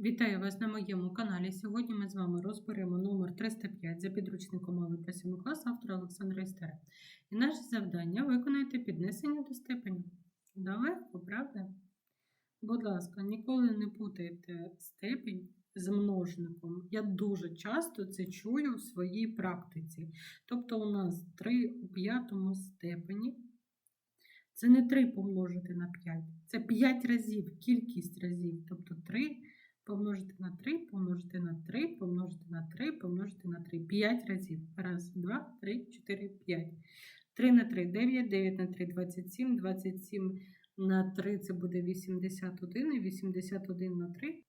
Вітаю вас на моєму каналі. Сьогодні ми з вами розберемо номер 305 за підручником малий та 7 клас автора Олександра Істера. І наше завдання виконати піднесення до степені. Далеко, правда? Будь ласка, ніколи не путайте степінь з множником. Я дуже часто це чую в своїй практиці. Тобто у нас 3 у п'ятому степені. Це не 3 помножити на 5, це 5 разів, кількість разів. Тобто 3 помножити на 3, помножити на 3, помножити на 3, помножити на 3. 5 разів. Раз, два, три, чотири, п'ять. 3 на 3 9, 9 на 3 27, 27 на 3 це буде 81, і 81 на 3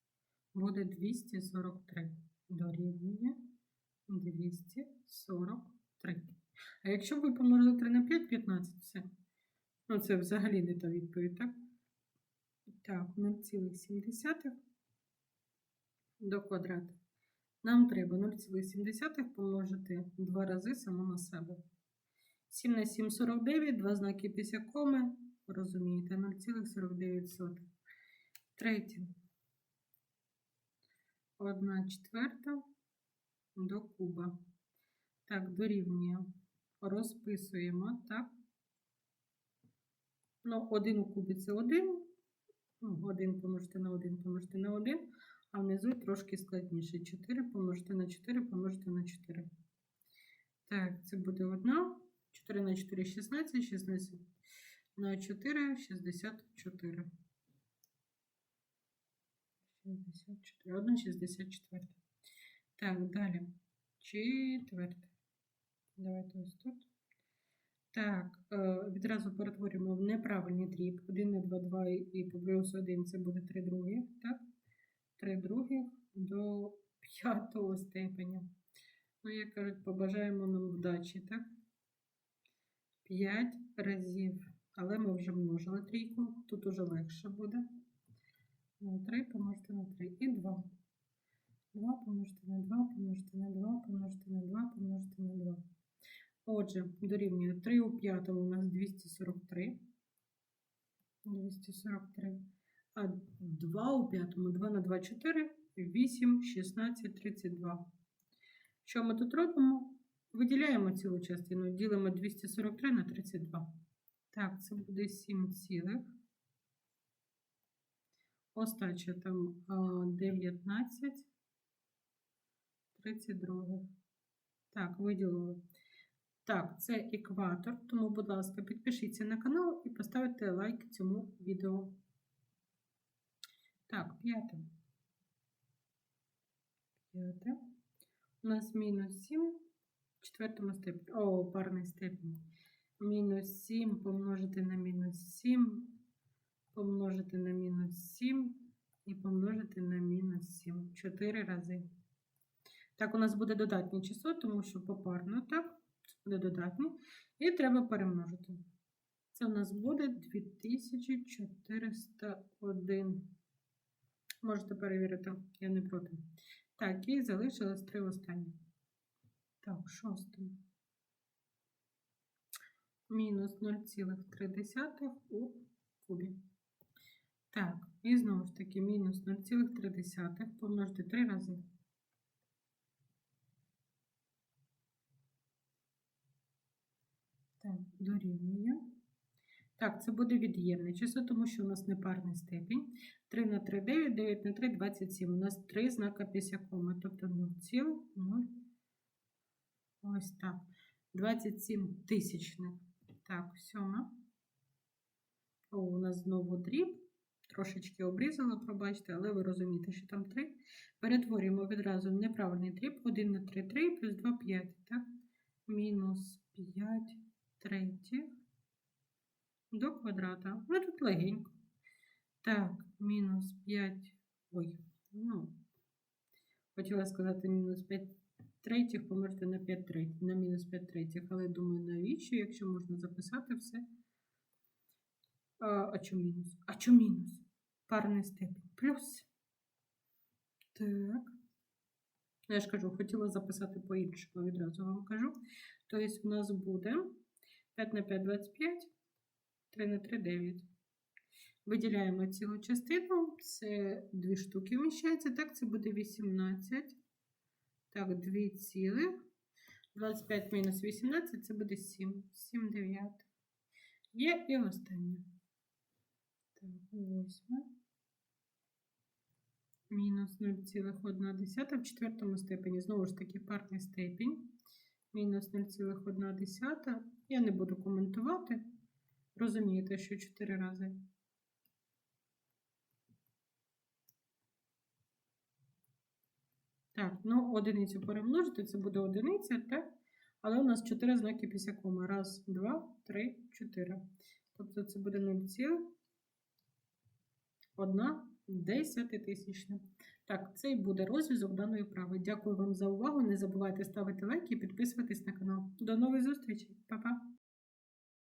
буде 243. Дорівнює 243. А якщо ви помножили 3 на 5, 15, все. Ну, це взагалі не та відповідь, так? Так, 0,7 до квадрату. Нам треба 0,7 помножити два рази само на себе. 7 на 7 – 49, два знаки після коми, розумієте, 0,49. Третє. 1 четверта до куба. Так, дорівнює. Розписуємо, так. Ну, 1 у кубі це 1. Ну, 1 помножити на 1 помножити на 1. А внизу трошки складніше. 4 помножити на 4 помножити на 4. Так, це буде 1. 4 на 4 16, 16 на 4 64. 64. 1 64. Так, далі. Четверте. Давайте ось тут. Так, е, відразу перетворюємо в неправильний дріб. 1 на 2, 2 і по плюс 1 це буде 3 других, так? 3 других до п'ятого степеня. Ну, як кажуть, побажаємо нам вдачі, так? 5 разів. Але ми вже множили трійку, тут уже легше буде. 3 помножити на 3 і 2. 2 помножити на 2, помножити на 2, помножити на 2, помножити на 2. Отже, дорівнює 3 у п'ятому у нас 243. 243. А 2 у п'ятому 2 на 2 4, 8, 16, 32. Що ми тут робимо? Виділяємо цілу частину, ділимо 243 на 32. Так, це буде 7 цілих. Остача там 19, 32. Так, виділили. Так, це екватор, тому, будь ласка, підпишіться на канал і поставте лайк цьому відео. Так, п'яте. П'яте. У нас мінус 7 в четвертому степені. О, парний степень. Мінус 7 помножити на мінус 7, помножити на мінус 7 і помножити на мінус 7. Чотири рази. Так, у нас буде додатнє число, тому що попарно, так? Це буде додатнє. І треба перемножити. Це у нас буде 2401. Можете перевірити, я не проти. Так, і залишилось три останні. Так, шосте. Мінус 0,3 у кубі. Так, і знову ж таки, мінус 0,3 помножити 3 рази. Так, дорівнює. Так, це буде від'ємне число, тому що у нас непарний степінь. 3 на 3 9, 9 на 3 27. У нас 3 знака після коми, тобто 0,0. Ось так. 27 тисячних. Так, сьома. О, у нас знову дріб. Трошечки обрізала, пробачте, але ви розумієте, що там 3. Перетворюємо відразу в неправильний дріб. 1 на 3 3 плюс 2 5. Так? Мінус 5 третіх до квадрата. Ну, тут легенько. Так, мінус 5. Ой, ну, хотіла сказати мінус 5 третіх помножити на 5 третіх, на мінус 5 третіх, але думаю, навіщо, якщо можна записати все. А, а чому мінус? А чому мінус? Парний степень. Плюс. Так. Ну, Я ж кажу, хотіла записати по-іншому, відразу вам кажу. Тобто, у нас буде 5 на 5 25. 3 на 3 9. Виділяємо цілу частину. Це дві штуки вміщається. Так, це буде 18. Так, 2 цілих. 25 мінус 18 це буде 7. 7 дев'ятих. Є і останнє. Так, 8. Мінус 0,1 в четвертому степені. Знову ж таки, парний степінь. Мінус 0,1. Я не буду коментувати. Розумієте, що 4 рази. Так, ну одиницю перемножити, це буде одиниця, так? Але у нас 4 знаки після коми. Раз, два, три, чотири. Тобто це буде 0,1 десятитисячна. Так, це і буде розв'язок даної вправи. Дякую вам за увагу. Не забувайте ставити лайки і підписуватись на канал. До нових зустрічей. Па-па!